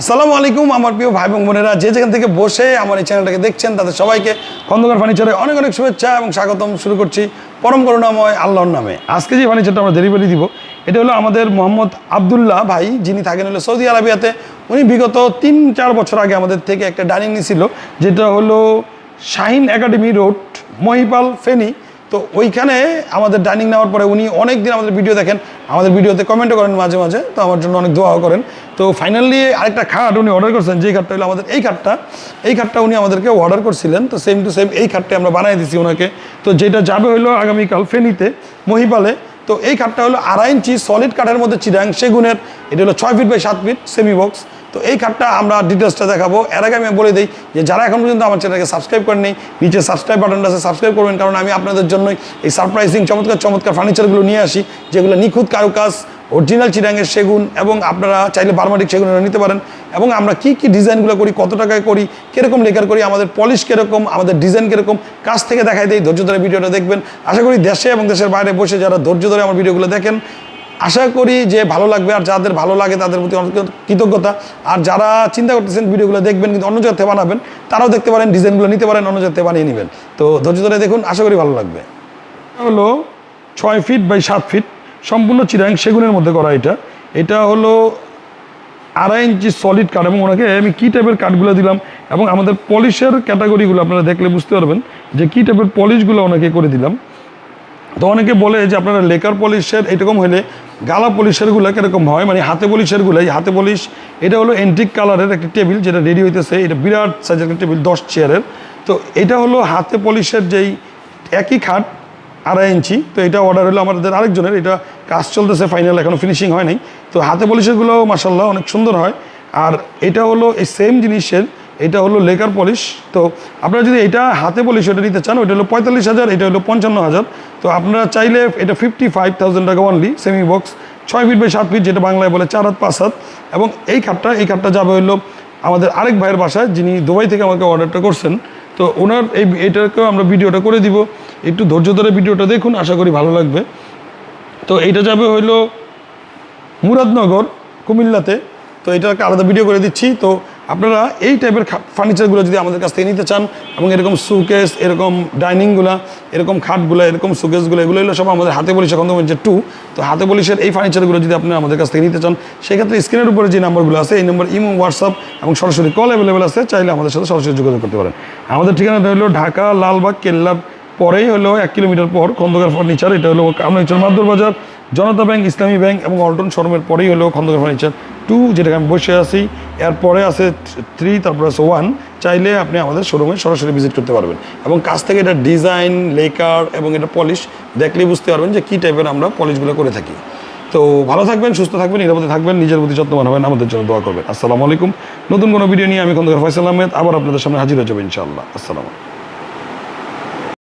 আসসালামু আলাইকুম, আমার প্রিয় ভাই এবং বোনেরা। যে যেখান থেকে বসে আমার এই চ্যানেলটাকে দেখছেন, তাদের সবাইকে খন্দকার ফার্নিচারে অনেক অনেক শুভেচ্ছা এবং স্বাগতম। শুরু করছি পরম করুণাময় আল্লাহর নামে। আজকে যে ফার্নিচারটা আমরা ডেলিভারি দিব, এটা হলো আমাদের মোহাম্মদ আবদুল্লাহ ভাই, যিনি থাকেন হলো সৌদি আরবিয়াতে। উনি বিগত তিন চার বছর আগে আমাদের থেকে একটা ডাইনিং নিয়েছিল যেটা হলো শাহিন একাডেমি রোড, মহিপাল ফেনী। তো ওইখানে আমাদের ডাইনিং নেওয়ার পরে উনি অনেক দিন আমাদের ভিডিও দেখেন, আমাদের ভিডিওতে কমেন্টও করেন মাঝে মাঝে, তো আমার জন্য অনেক দোয়াও করেন। তো ফাইনালি আরেকটা খাট উনি অর্ডার করছেন যে খাটটা হলো আমাদের, এই খাটটা এই খাটটা উনি আমাদেরকে অর্ডার করছিলেন, তো সেম টু সেম এই খাটটা আমরা বানিয়ে দিছি ওনাকে। তো যেটা যাবে হলো আগামীকাল ফেনীতে, মহিপালে, তো এই খাটটা হলো আড়াই ইঞ্চি সলিড কাঠের মধ্যে চিরাং সেগুনের, এটা হলো ছয় ফিট বাই সাত ফিট সেমি বক্স তো এই কার্ডটা আমরা ডিটেলসটা দেখাবো। এর আগে আমি বলে দিই যে যারা এখন পর্যন্ত আমার চ্যানেলকে সাবস্ক্রাইব করেনি নিচে সাবস্ক্রাইব বাটনটা আছে সাবস্ক্রাইব করবেন। কারণ আমি আপনাদের জন্যই এই সারপ্রাইজিং চমৎকার চমৎকার ফার্নিচারগুলো নিয়ে আসি, যেগুলো নিখুঁত কারুকাজ অরিজিনাল চিরাঙের সেগুন এবং আপনারা চাইলে বারমাটিক সেগুন নিতে পারেন। এবং আমরা কি কি ডিজাইনগুলো করি, কত টাকায় করি, কীরকম লেকার করি, আমাদের পলিশ কীরকম, আমাদের ডিজাইন কীরকম, কাছ থেকে দেখাই দিই, ধৈর্য ধরে ভিডিওটা দেখবেন। আশা করি দেশে এবং দেশের বাইরে বসে যারা ধৈর্য ধরে আমার ভিডিওগুলো দেখেন আশা করি যে ভালো লাগবে আর যাদের ভালো লাগে তাদের প্রতি অনেক কৃতজ্ঞতা। আর যারা চিন্তা করতেছেন ভিডিওগুলো দেখবেন কিন্তু অন্য জায়গাতে বানাবেন, তারাও দেখতে পারেন, ডিজাইনগুলো নিতে পারেন, অন্য জায়গাতে বানিয়ে নেবেন। তো ধৈর্য ধরে দেখুন, আশা করি ভালো লাগবে। হলো ছয় ফিট বাই সাত ফিট, সম্পূর্ণ চিরাং সেগুনের মধ্যে করা এটা। এটা হলো আড়াই ইঞ্চি সলিড কাঠ এবং ওনাকে আমি কী টাইপের কাঠগুলো দিলাম এবং আমাদের পলিশের ক্যাটাগরিগুলো আপনারা দেখলে বুঝতে পারবেন যে কী টাইপের পলিশগুলো ওনাকে করে দিলাম। তো অনেকে বলে যে আপনারা লেকার পলিশের এরকম হলে গালা পলিশেরগুলো কীরকম হয়? মানে হাতে পলিশেরগুলো এই হাতে পলিশ, এটা হলো এন্টিক কালারের একটা টেবিল যেটা রেডি হইতেছে। এটা বিরাট সাইজের একটা টেবিল দশ চেয়ারের তো এটা হলো হাতে পলিশের যেই একই খাট, আড়াই ইঞ্চি। তো এটা অর্ডার হলো আমাদের আরেকজনের। এটা কাজ চলতেছে ফাইনাল এখনও ফিনিশিং হয় নাই। তো হাতে পলিশেরগুলো মাসাল্লাহ অনেক সুন্দর হয়। আর এটা হলো এই সেম জিনিসের, এটা হলো লেকার পলিশ তো আপনারা যদি এটা হাতে পলিশ ওটা নিতে চান ওটা হলো পঁয়তাল্লিশ হাজার, এটা হলো পঞ্চান্ন হাজার। তো আপনারা চাইলে এটা ফিফটি ফাইভ থাউজেন্ড টাকা অনলি সেমি বক্স ছয় ফিট বাই সাত ফিট যেটা বাংলায় বলে চার হাত, পাঁচ হাত। এবং এই খাটটা এই খাটটা যাবে হলো আমাদের আরেক ভাইয়ের বাসায়, যিনি দুবাই থেকে আমাকে অর্ডারটা করছেন। তো ওনার এই এটাকেও আমরা ভিডিওটা করে দিব। একটু ধৈর্য ধরে ভিডিওটা দেখুন, আশা করি ভালো লাগবে। তো এইটা যাবে হইল মুরাদনগর, কুমিল্লাতে। তো এটাকে আলাদা ভিডিও করে দিচ্ছি। তো আপনারা এই টাইপের ফার্নিচারগুলো যদি আমাদের কাছ থেকে নিতে চান, এবং এরকম সুকেস এরকম ডাইনিংগুলো এরকম খাটগুলো, এরকম সুকেসগুলো এগুলো হলো সব আমাদের হাতে বলিশ এখন যে টু তো হাতে বলিশের এই ফার্নিচারগুলো যদি আপনারা আমাদের কাছ থেকে নিতে চান, সেক্ষেত্রে স্ক্রিনের উপরে যে নাম্বারগুলো আছে, এই নাম্বার ইমো হোয়াটসঅ্যাপ এবং সরাসরি কল অ্যাভেলেবেল আছে, চাইলে আমাদের সাথে সরাসরি যোগাযোগ করতে পারেন। আমাদের ঠিকানাটা হলো ঢাকা, লালবাগ, কেল্লার পরেই হলো এক কিলোমিটার পর খন্দকার ফার্নিচার এটা হলো কামরাঞ্চল মাদুর বাজার। জনতা ব্যাংক, ইসলামী ব্যাংক এবং অল্টন শোরুমের পরেই হলো খন্দকার ফার্নিচার। টু যেটাকে আমি বসে আছি, এরপরে আছে থ্রি তারপরে আছে ওয়ান চাইলে আপনি আমাদের শোরুমে সরাসরি ভিজিট করতে পারবেন। এবং কাছ থেকে এটা ডিজাইন লেকার এবং এটা পলিশ দেখলেই বুঝতে পারবেন যে কী টাইপের আমরা পলিশগুলো করে থাকি। তো ভালো থাকবেন, সুস্থ থাকবেন, নিরাপদে থাকবেন, নিজের প্রতি যত্নবান হবেন, আমাদের জন্য দোয়া করবেন। আসসালামু আলাইকুম। নতুন কোনো ভিডিও নিয়ে আমি খন্দকার ফয়সাল আহমেদ, আবার আপনাদের সামনে হাজির হয়ে যাব ইনশাআল্লাহ। আসসালামু আলাইকুম।